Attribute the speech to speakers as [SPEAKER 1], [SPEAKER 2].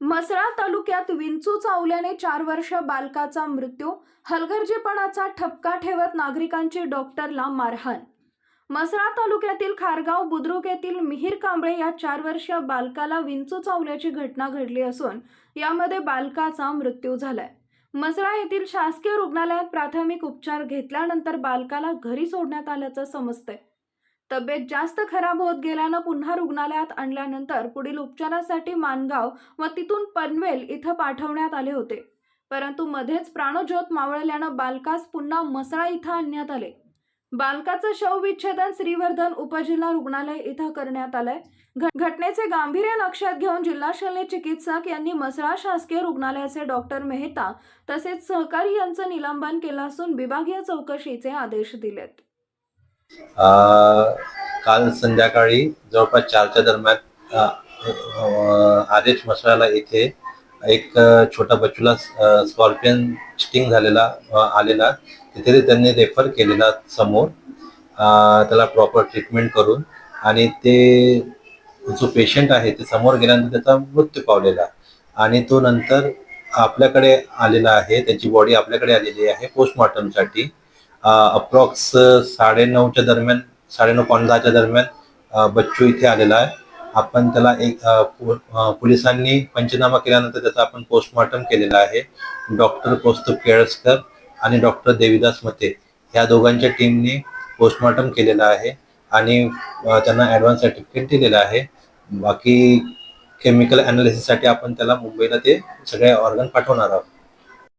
[SPEAKER 1] म्हसळा तालुक्यात विंचू चावल्याने चार वर्ष बालकाचा मृत्यू हलगर्जीपणाचा ठपका ठेवत नागरिकांची डॉक्टरला मारहाण. म्हसळा तालुक्यातील खारगाव बुद्रुक येथील मिहीर कांबळे या चार वर्षीय बालकाला विंचू चावल्याची घटना घडली असून यामध्ये बालकाचा मृत्यू झालाय. मसळा येथील शासकीय रुग्णालयात प्राथमिक उपचार घेतल्यानंतर बालकाला घरी सोडण्यात आल्याचं समजतंय. तब्येत जास्त खराब होत गेल्यानं पुन्हा रुग्णालयात आणल्यानंतर पुढील उपचारासाठी मानगाव व तिथून पनवेल इथं पाठवण्यात आले होते. परंतु मध्येच प्राणज्योत मावळल्यानं बालकास पुन्हा मसळा इथं आणण्यात आले. बालकाचं शवविच्छेदन श्रीवर्धन उपजिल्हा रुग्णालय इथं करण्यात आलंय. घटनेचे गांभीर्य लक्षात घेऊन जिल्हा शल्य चिकित्सक यांनी मसळा शासकीय रुग्णालयाचे डॉक्टर मेहता तसेच सहकारी यांचं निलंबन केलं असून विभागीय चौकशीचे आदेश दिलेत.
[SPEAKER 2] काल संध्याकाळी जवळपास चारच्या दरम्यान आदेश मसाला येथे एक छोटा बच्चूला स्कॉर्पियन स्टिंग झालेला आलेला. तिथे त्यांनी रेफर केलेला समोर त्याला प्रॉपर ट्रीटमेंट करून आणि ते जो पेशंट आहे ते समोर गेल्यानंतर त्याचा मृत्यू पावलेला. आणि तो नंतर आपल्याकडे आलेला आहे त्याची बॉडी आपल्याकडे आलेली आहे पोस्टमॉर्टमसाठी. अप्रॉक्स साडेनऊच्या दरम्यान साडेनऊ पावणे दहाच्या दरम्यान बच्चू इथे आलेला आहे. आपण त्याला एक पोलिसांनी पंचनामा केल्यानंतर त्याचा आपण पोस्टमॉर्टम केलेला आहे. डॉक्टर कौस्तुभ केळसकर आणि डॉक्टर देविदास मते ह्या दोघांच्या टीमने पोस्टमॉर्टम केलेला आहे आणि त्यांना ॲडव्हान्स सर्टिफिकेट दिलेलं आहे. बाकी केमिकल अनालिसिससाठी आपण त्याला मुंबईला ते सगळे ऑर्गन पाठवणार आहोत.